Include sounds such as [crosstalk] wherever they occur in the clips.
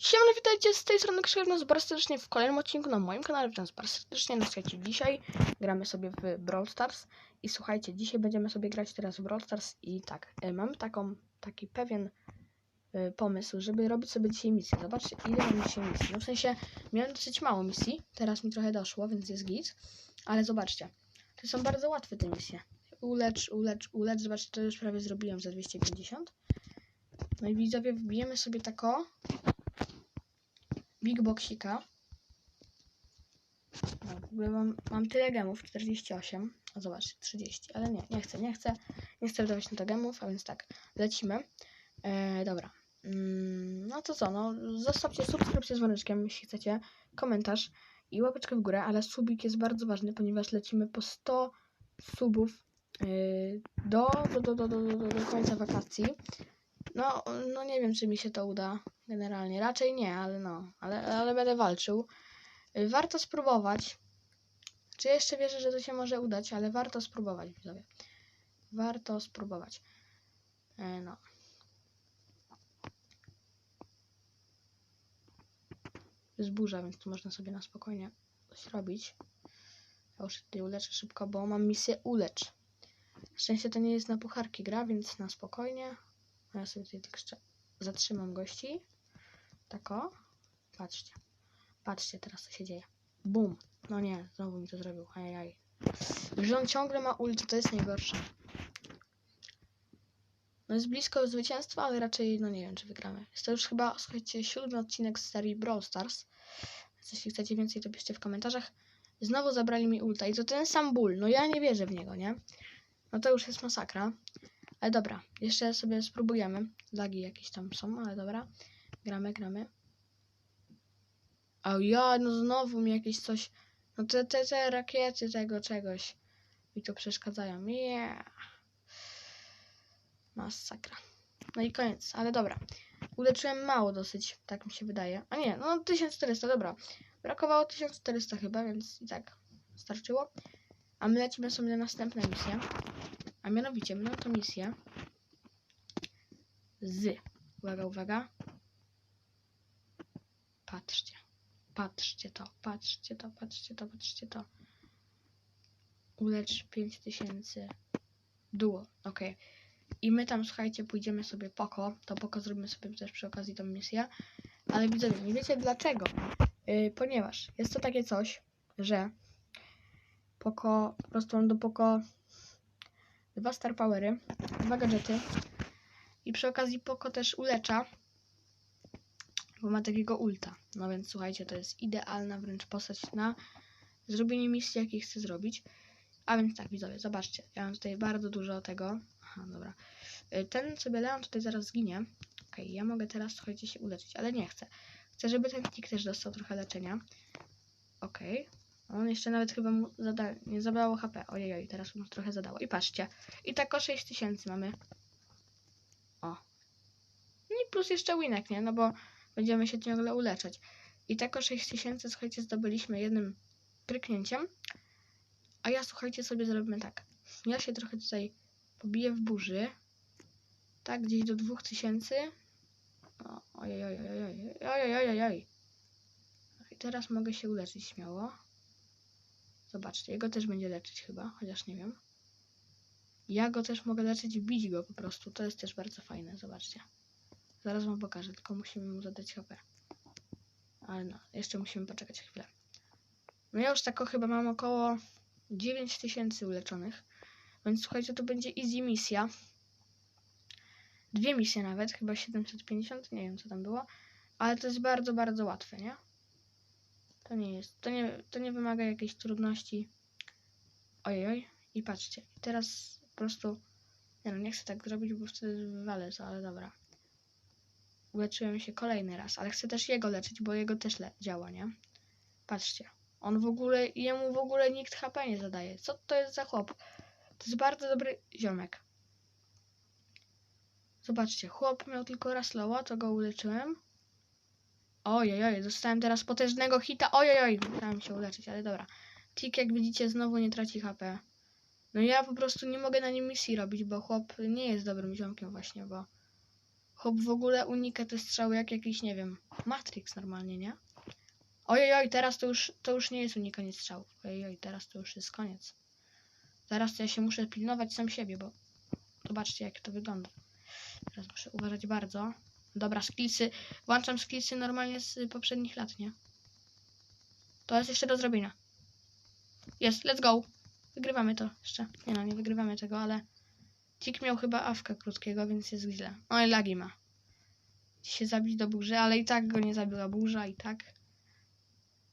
Siemano, witajcie z tej strony Krzysztof bardzo serdecznie w kolejnym odcinku na moim kanale. Witam bardzo serdecznie. No słuchajcie, dzisiaj gramy sobie w Brawl Stars i słuchajcie, dzisiaj będziemy sobie grać teraz w Brawl Stars i tak, e, mam taką, taki pewien e, pomysł, żeby robić sobie dzisiaj misję. Zobaczcie, ile mam dzisiaj misji. No w sensie, miałem dosyć mało misji, teraz mi trochę doszło, więc jest git, ale zobaczcie, to są bardzo łatwe te misje. Ulecz, ulecz, ulecz, zobaczcie, to już prawie zrobiłem za 250. No i widzowie, wbijemy sobie tako Big Boxika. No, w ogóle mam, mam tyle gemów, 48. A zobaczcie, 30. Ale nie, nie chcę, nie chcę. Nie chcę wydawać na to gemów, a więc tak, lecimy. E, dobra. Mm, no to co, no zostawcie subskrypcję z dzwoneczkiem, jeśli chcecie, komentarz i łapeczkę w górę, ale subik jest bardzo ważny, ponieważ lecimy po 100 subów yy, do, do, do, do, do, do, do końca wakacji. No, no nie wiem, czy mi się to uda generalnie. Raczej nie, ale no, ale, ale będę walczył. Y, Warto spróbować. Czy jeszcze wierzę, że to się może udać, ale warto spróbować, widzowie. Warto spróbować. E, no. Jest burza, więc tu można sobie na spokojnie coś robić. Ja już tutaj uleczę szybko, bo mam misję ulecz. Szczęście to nie jest na pucharki gra, więc na spokojnie. Ja sobie tutaj jeszcze zatrzymam gości. Tak o. Patrzcie. Patrzcie teraz co się dzieje. Bum. No nie, znowu mi to zrobił. Ajajaj. Że on ciągle ma ult, to jest najgorsze. No jest blisko zwycięstwa, ale raczej, no nie wiem, czy wygramy. Jest to już chyba, słuchajcie, siódmy odcinek z serii Brawl Stars. Więc jeśli chcecie więcej, to piszcie w komentarzach. Znowu zabrali mi ulta i to ten sam ból. No ja nie wierzę w niego, nie? No to już jest masakra. Ale dobra, jeszcze sobie spróbujemy. Lagi jakieś tam są, ale dobra. Gramy, gramy. O ja, no znowu mi jakieś coś... No te, te, te rakiety tego czegoś mi to przeszkadzają. Yeah. Masakra. No i koniec, ale dobra. Uleczyłem mało dosyć, tak mi się wydaje. A nie, no 1400, dobra. Brakowało 1400 chyba, więc i tak starczyło. A my lecimy sobie na następne misje. A mianowicie, będą to misje z. Uwaga, uwaga. Patrzcie. Patrzcie to, patrzcie to, patrzcie to, patrzcie to. Ulecz 5000 duo. Ok. I my tam, słuchajcie, pójdziemy sobie poko. To poko zrobimy sobie też przy okazji tą misję. Ale widzowie, nie wiecie dlaczego. Yy, ponieważ jest to takie coś, że poko, po prostu mam do poko dwa star powery, dwa gadżety. I przy okazji poko też ulecza, bo ma takiego ulta. No więc słuchajcie, to jest idealna wręcz postać na zrobienie misji, jakiej chcę zrobić. A więc tak, widzowie, zobaczcie. Ja mam tutaj bardzo dużo tego. Aha, dobra. Y, Ten sobie Leon tutaj zaraz zginie. Okej, ja mogę teraz, słuchajcie, się uleczyć, ale nie chcę. Chcę, żeby ten tik też dostał trochę leczenia. Okej. On jeszcze nawet chyba mu zada nie zabrało HP. Ojej, oj, teraz mu trochę zadało. I patrzcie. I tak o 6000 mamy. O. I plus jeszcze winek, nie? No bo będziemy się ciągle uleczać. I tak o 6000, słuchajcie, zdobyliśmy jednym pryknięciem. A ja, słuchajcie, sobie zrobimy tak. Ja się trochę tutaj pobiję w burzy. Tak, gdzieś do 2000. O, ojej, ojej, ojej, ojej, ojej, ojej. I teraz mogę się uleczyć śmiało. Zobaczcie, jego też będzie leczyć chyba, chociaż nie wiem. Ja go też mogę leczyć, bić go po prostu. To jest też bardzo fajne, zobaczcie. Zaraz wam pokażę, tylko musimy mu zadać HP. Ale no, jeszcze musimy poczekać chwilę. No ja już tak o chyba mam około 9000 uleczonych. Więc słuchajcie, to będzie easy misja. Dwie misje nawet, chyba 750, nie wiem co tam było. Ale to jest bardzo, bardzo łatwe, nie? To nie jest, to nie, to nie wymaga jakiejś trudności. Ojoj, i patrzcie, teraz po prostu, nie no, nie chcę tak zrobić, bo wtedy wywalę to, ale dobra. Uleczyłem się kolejny raz, ale chcę też jego leczyć, bo jego też le działa, nie? Patrzcie, on w ogóle, jemu w ogóle nikt HP nie zadaje. Co to jest za chłop? To jest bardzo dobry ziomek. Zobaczcie, chłop miał tylko raz loła, to go uleczyłem. Ojej, oj, dostałem teraz potężnego hita. Ojej, oj, musiałem się uleczyć, ale dobra. Tik, jak widzicie, znowu nie traci HP. No ja po prostu nie mogę na nim misji robić, bo chłop nie jest dobrym ziomkiem właśnie, bo Chłop w ogóle unika te strzały jak jakiś, nie wiem, Matrix normalnie, nie? Ojej, oj, teraz to już, to już nie jest unikanie strzałów. Ojej, oj, teraz to już jest koniec. Teraz to ja się muszę pilnować sam siebie, bo zobaczcie jak to wygląda. Teraz muszę uważać bardzo. Dobra, skillsy. Włączam skillsy normalnie z poprzednich lat, nie? To jest jeszcze do zrobienia. Jest, let's go. Wygrywamy to jeszcze. Nie no, nie wygrywamy tego, ale... Tik miał chyba awkę krótkiego, więc jest źle. Oj, lagi ma. Się zabić do burzy, ale i tak go nie zabiła burza, i tak.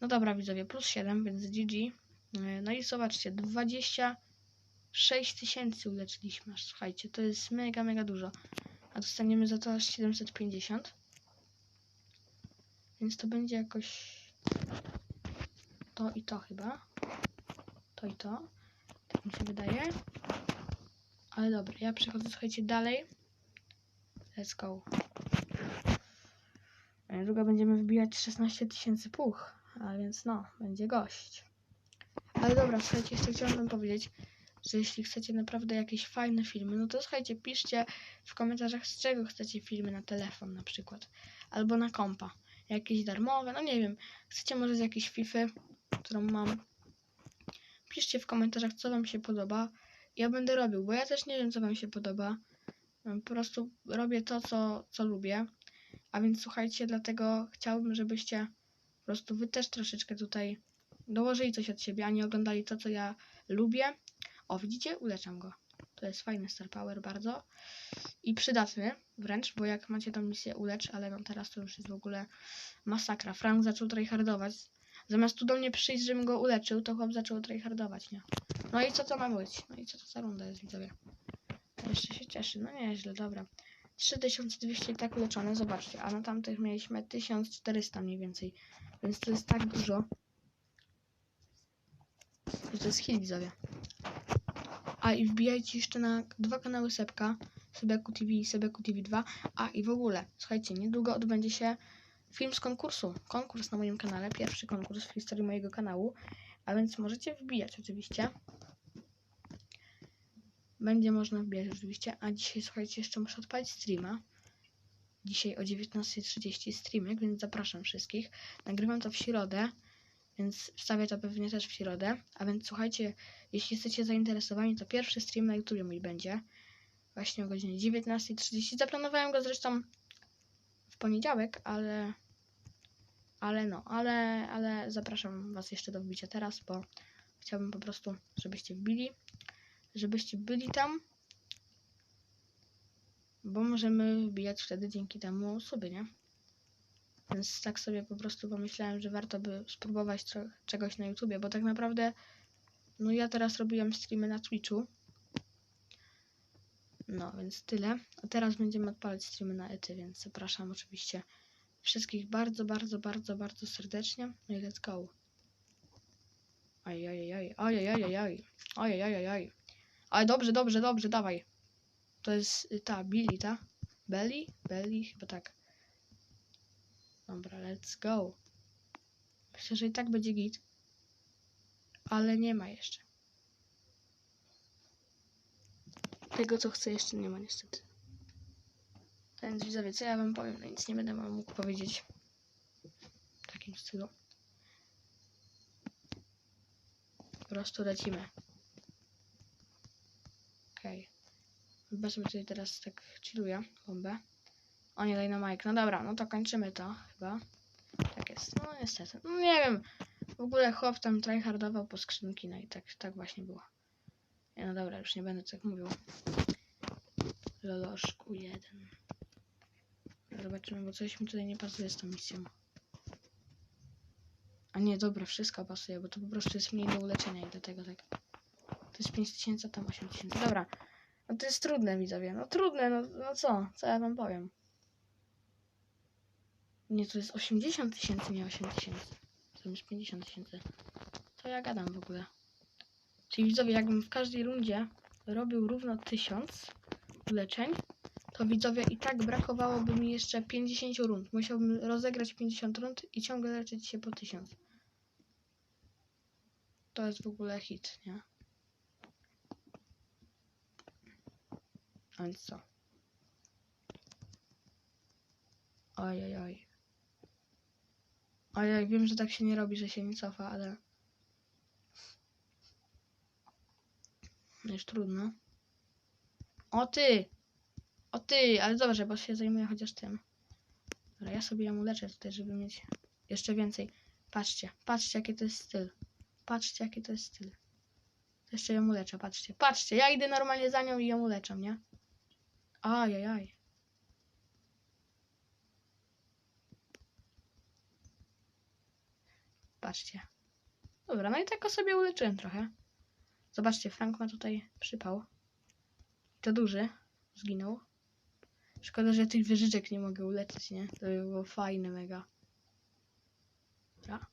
No dobra, widzowie, plus 7, więc GG. Yy, No i zobaczcie, 26 tysięcy uleczyliśmy słuchajcie, to jest mega, mega dużo. A dostaniemy za to aż 750. Więc to będzie jakoś to i to chyba. To i to. Tak mi się wydaje. Ale dobra, ja przechodzę, słuchajcie, dalej. Let's go. A Niedługo będziemy wbijać 16 tysięcy puch, a więc no, będzie gość. Ale dobra, słuchajcie, jeszcze chciałam wam powiedzieć, że jeśli chcecie naprawdę jakieś fajne filmy, no to słuchajcie, piszcie w komentarzach, z czego chcecie filmy na telefon na przykład, albo na kompa. Jakieś darmowe, no nie wiem, chcecie może z jakiejś FIFA, którą mam. Piszcie w komentarzach, co wam się podoba. Ja będę robił, bo ja też nie wiem, co wam się podoba. Po prostu robię to, co, co lubię. A więc słuchajcie, dlatego chciałbym, żebyście po prostu wy też troszeczkę tutaj dołożyli coś od siebie, a nie oglądali to, co ja lubię. O, widzicie? Uleczam go. To jest fajny Star Power bardzo. I przydatny wręcz, bo jak macie tą misję ulecz, ale no teraz to już jest w ogóle masakra. Frank zaczął tryhardować. Zamiast tu do mnie przyjść, żebym go uleczył, to chłop zaczął tryhardować, nie? No i co to ma być? No i co to za runda jest, widzowie? Jeszcze się cieszy. No nieźle, dobra. 3200 i tak uleczone, zobaczcie. A na tamtych mieliśmy 1400 mniej więcej. Więc to jest tak dużo. To jest hit, widzowie. A i wbijajcie jeszcze na dwa kanały Sepka. Sebeku TV i Sebeku TV 2. A i w ogóle, słuchajcie, niedługo odbędzie się film z konkursu. Konkurs na moim kanale. Pierwszy konkurs w historii mojego kanału. A więc możecie wbijać oczywiście. Będzie można wbijać oczywiście. A dzisiaj, słuchajcie, jeszcze muszę odpalić streama. Dzisiaj o 19.30 streamek, więc zapraszam wszystkich. Nagrywam to w środę, więc wstawię to pewnie też w środę. A więc słuchajcie, jeśli jesteście zainteresowani, to pierwszy stream na YouTube mój będzie. Właśnie o godzinie 19.30. Zaplanowałem go zresztą w poniedziałek, ale. Ale no, ale, ale zapraszam Was jeszcze do wbicia teraz, bo chciałbym po prostu, żebyście wbili, żebyście byli tam, bo możemy wbijać wtedy dzięki temu sobie, nie? Więc tak sobie po prostu pomyślałem, że warto by spróbować czegoś na YouTubie, bo tak naprawdę, no ja teraz robiłem streamy na Twitchu. No, więc tyle. A teraz będziemy odpalać streamy na Ety, więc zapraszam oczywiście wszystkich bardzo, bardzo, bardzo, bardzo serdecznie. No i let's go. Ojej, ojej, ojej. Ale dobrze, dobrze, dobrze, dawaj. To jest y, ta, Billy, ta? Belly? Belly? Chyba tak. Dobra, let's go. Myślę, że i tak będzie git. Ale nie ma jeszcze. Tego, co chcę, jeszcze nie ma niestety. Więc widzowie, co ja wam powiem? No nic nie będę wam mógł powiedzieć. W takim stylu. Po prostu lecimy. Okej. Chyba sobie tutaj teraz tak chilluję bombę. O nie, na Mike. No dobra, no to kończymy to chyba. Tak jest. No niestety. No nie wiem. W ogóle chłop tam tryhardował po skrzynki, no i tak, tak właśnie było. No dobra, już nie będę tak mówił. Loloszku jeden. Zobaczymy, bo coś mi tutaj nie pasuje z tą misją. A nie, dobra, wszystko pasuje, bo to po prostu jest mniej do uleczenia i dlatego tak. To jest 5000, a tam 8000. Dobra. No to jest trudne, widzowie. No trudne, no, no co? Co ja wam powiem? Nie, to jest 80 tysięcy, nie 8 tysięcy. To jest 50 tysięcy. Co ja gadam w ogóle? Czyli widzowie, jakbym w każdej rundzie robił równo 1000 uleczeń, to widzowie i tak brakowałoby mi jeszcze 50 rund. Musiałbym rozegrać 50 rund i ciągle leczyć się po 1000. To jest w ogóle hit, nie? A więc co? Oj, oj, oj. Oj, oj, wiem, że tak się nie robi, że się nie cofa, ale... Już trudno. O ty! O ty! Ale dobrze, bo się zajmuję chociaż tym. Dobra, ja sobie ją uleczę tutaj, żeby mieć jeszcze więcej. Patrzcie, patrzcie jaki to jest styl. Patrzcie jaki to jest styl. Jeszcze ją uleczę, patrzcie. Patrzcie, ja idę normalnie za nią i ją uleczam, nie? Ajajaj. Patrzcie. Dobra, no i tak sobie uleczyłem trochę. Zobaczcie, Frank ma tutaj przypał. To duży. Zginął. Szkoda, że tych wieżyczek nie mogę uleczyć, nie? To by było fajne mega. Dobra.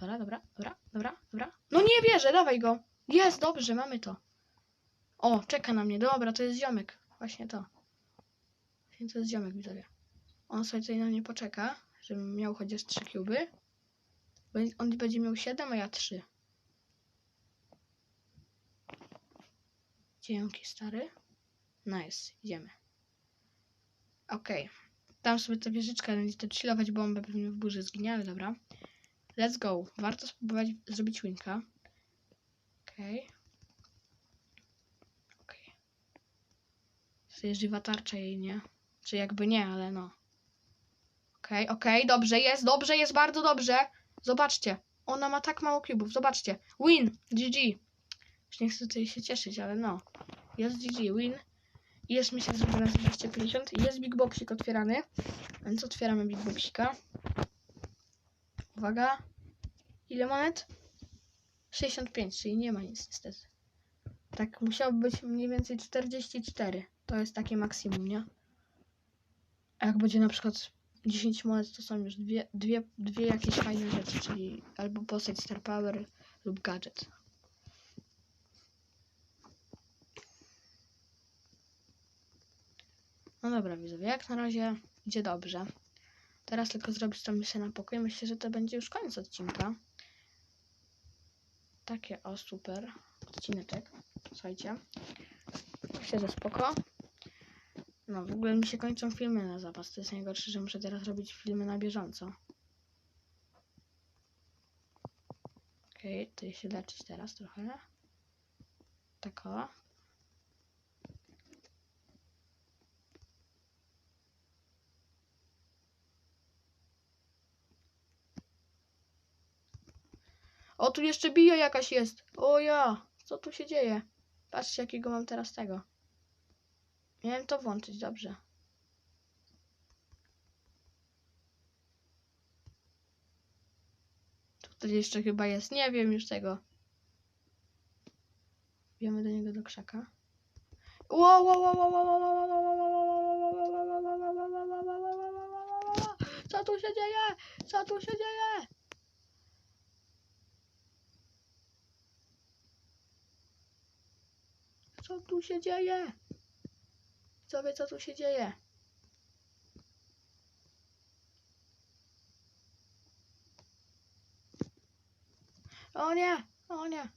Dobra, dobra, dobra, dobra, dobra. No nie bierze, dawaj go. Jest, dobrze, mamy to. O, czeka na mnie. Dobra, to jest ziomek. Właśnie to. Właśnie to jest ziomek, widzowie. On sobie tutaj na mnie poczeka, żebym miał chociaż trzy kuby. Bo On będzie miał 7, a ja 3. Dzięki, stary. Nice, idziemy. Okej. Tam sobie ta wieżyczka będzie to chillować bombę, pewnie w burzy zginie, ale dobra. Let's go. Warto spróbować zrobić winka. Okej. Okej. Okay. żywa tarcza jej, nie? Czy jakby nie, ale no. Okej, okej, dobrze jest, dobrze jest, bardzo dobrze. Zobaczcie, ona ma tak mało kubów, zobaczcie. Win, GG. Już nie chcę tutaj się cieszyć, ale no. Jest GG, win. Jest misja zrobiona za 250. Jest Big Boxik otwierany. Więc otwieramy Big Boxika. Uwaga. Ile monet? 65, czyli nie ma nic niestety. Tak, musiałoby być mniej więcej 44. To jest takie maksimum, nie? A jak będzie na przykład 10 monet, to są już dwie, dwie, dwie jakieś fajne rzeczy, czyli albo postać Star Power lub gadżet. No dobra, widzowie, jak na razie idzie dobrze. Teraz tylko zrobić tą misję na pokój. Myślę, że to będzie już koniec odcinka. Takie, o super, odcineczek. Słuchajcie. Myślę, że spoko. No, w ogóle mi się kończą filmy na zapas. To jest najgorsze, że muszę teraz robić filmy na bieżąco. Okej, okay, tutaj się leczyć teraz trochę. Tak o. O, tu jeszcze bije jakaś jest. O ja, co tu się dzieje? Patrzcie, jakiego mam teraz tego. Miałem to włączyć, dobrze. Tutaj jeszcze chyba jest, nie wiem już tego. Wiemy do niego do krzaka. Wow, wow, wow, wow, wow, wow, wow, wow, wow, Co tu się dzieje? Co tu się dzieje? Co tu się dzieje? Co wie, co tu się dzieje? O nie, o nie.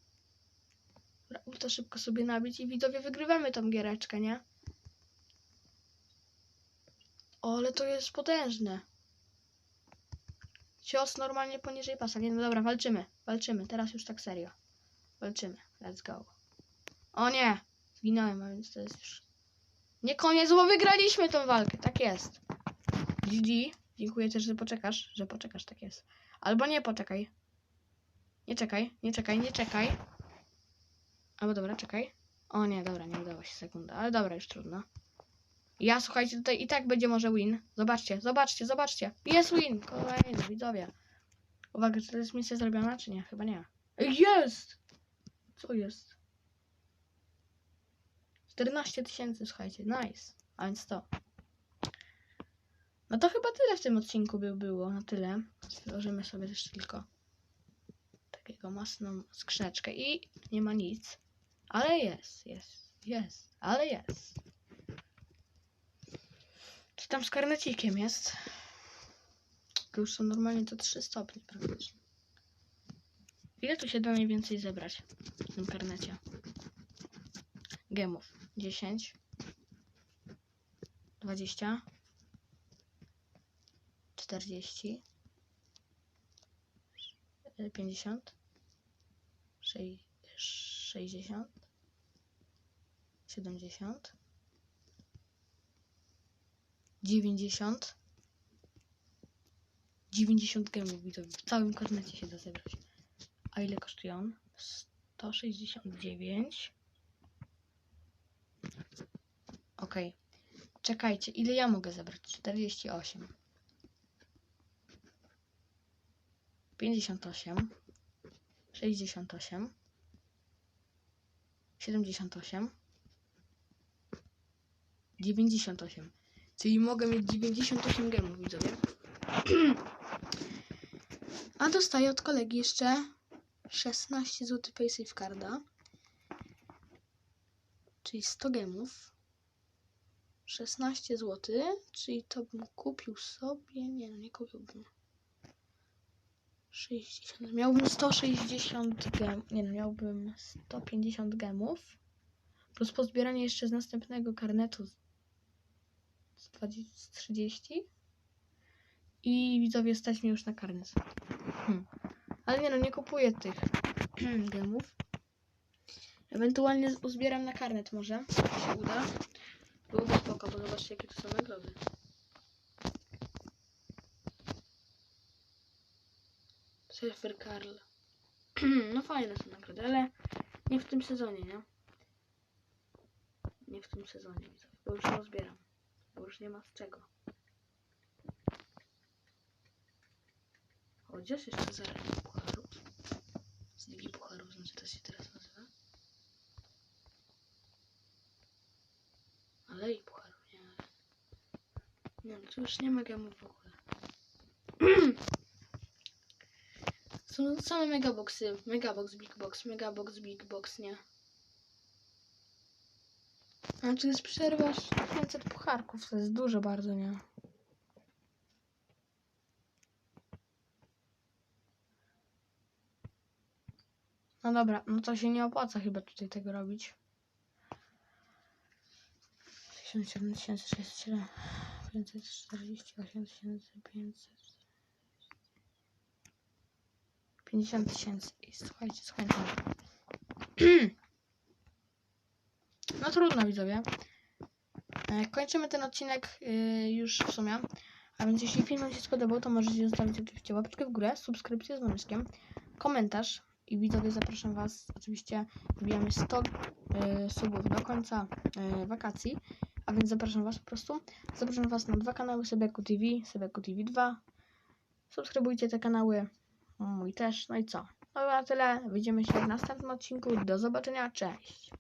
Dobra, ultra szybko sobie nabić i widzowie wygrywamy tą giereczkę, nie? O, ale to jest potężne. Cios normalnie poniżej pasa. Nie, no dobra, walczymy. Walczymy. Teraz już tak serio. Walczymy. Let's go. O nie! Zginąłem, a więc to jest już... Nie koniec, bo wygraliśmy tą walkę. Tak jest. GG. Dziękuję też, że poczekasz. Że poczekasz, tak jest. Albo nie poczekaj. Nie czekaj, nie czekaj, nie czekaj. Albo dobra, czekaj. O nie, dobra, nie udało się sekunda. Ale dobra, już trudno. Ja, słuchajcie, tutaj i tak będzie może win. Zobaczcie, zobaczcie, zobaczcie. Jest win! Kolejny, widzowie. Uwaga, czy to jest misja zrobiona, czy nie? Chyba nie. Jest! Co jest? 14 tysięcy, słuchajcie, nice. A więc to. No to chyba tyle w tym odcinku by było, na tyle. Stworzymy sobie też tylko takiego masną skrzeczkę i nie ma nic. Ale jest, jest, jest, ale jest. Czy tam z karnecikiem jest? To już są normalnie to 3 stopnie praktycznie. Ile tu się da mniej więcej zebrać w tym karnecie? Gemów. 10 20 czterdzieści, pięćdziesiąt, sześćdziesiąt, siedemdziesiąt, dziewięćdziesiąt, dziewięćdziesiąt gemów widzowie. W całym karnecie się da zebrać. A ile kosztują? 169. Okej. Czekajcie, ile ja mogę zebrać? 48. 58. 68. 78. 98. Czyli mogę mieć 98 gemów, widzowie. A dostaję od kolegi jeszcze 16 zł PaySafe Carda. Czyli 100 gemów. 16 zł, czyli to bym kupił sobie. Nie, no nie kupiłbym. 60. Miałbym 160 gem. Nie, no miałbym 150 gemów. Plus pozbieranie jeszcze z następnego karnetu z 20, z 30. I widzowie stać mnie już na karnet. Hmm. Ale nie no, nie kupuję tych [clears throat] gemów. Ewentualnie uzbieram na karnet może, jak się uda. Byłoby zobaczcie jakie to są nagrody. Surfer Karl. [clears throat] No fajne są nagrody, ale nie w tym sezonie, nie? Nie w tym sezonie, bo już nie zbieram. Bo już nie ma z czego. Gdzież jeszcze za Ligi Pucharów? Z Ligi Pucharów, znaczy to się teraz nazywa? Ale i Pucharów, nie ale... Już nie ma gemów w ogóle. [clears throat] Są same megaboxy. Megabox, big box, megabox, big box, nie? Znaczy jest przerwa 500 pucharków, to jest dużo bardzo, nie? No dobra, no to się nie opłaca chyba tutaj tego robić. 1767, 548 500, 50 tysięcy. I Słuchajcie, słuchajcie. [clears throat] No trudno widzowie. E, Kończymy ten odcinek y, już w sumie. A więc jeśli film Wam się spodobał, to możecie zostawić oczywiście łapeczkę w górę, subskrypcję z dzwoneczkiem, komentarz i widzowie zapraszam Was, oczywiście wbijamy 100 y, subów do końca wakacji, a więc zapraszam Was po prostu. Zapraszam Was na dwa kanały Sebeku TV, Sebeku TV 2. Subskrybujcie te kanały, mój też, no i co? No na tyle, widzimy się w następnym odcinku, do zobaczenia, cześć!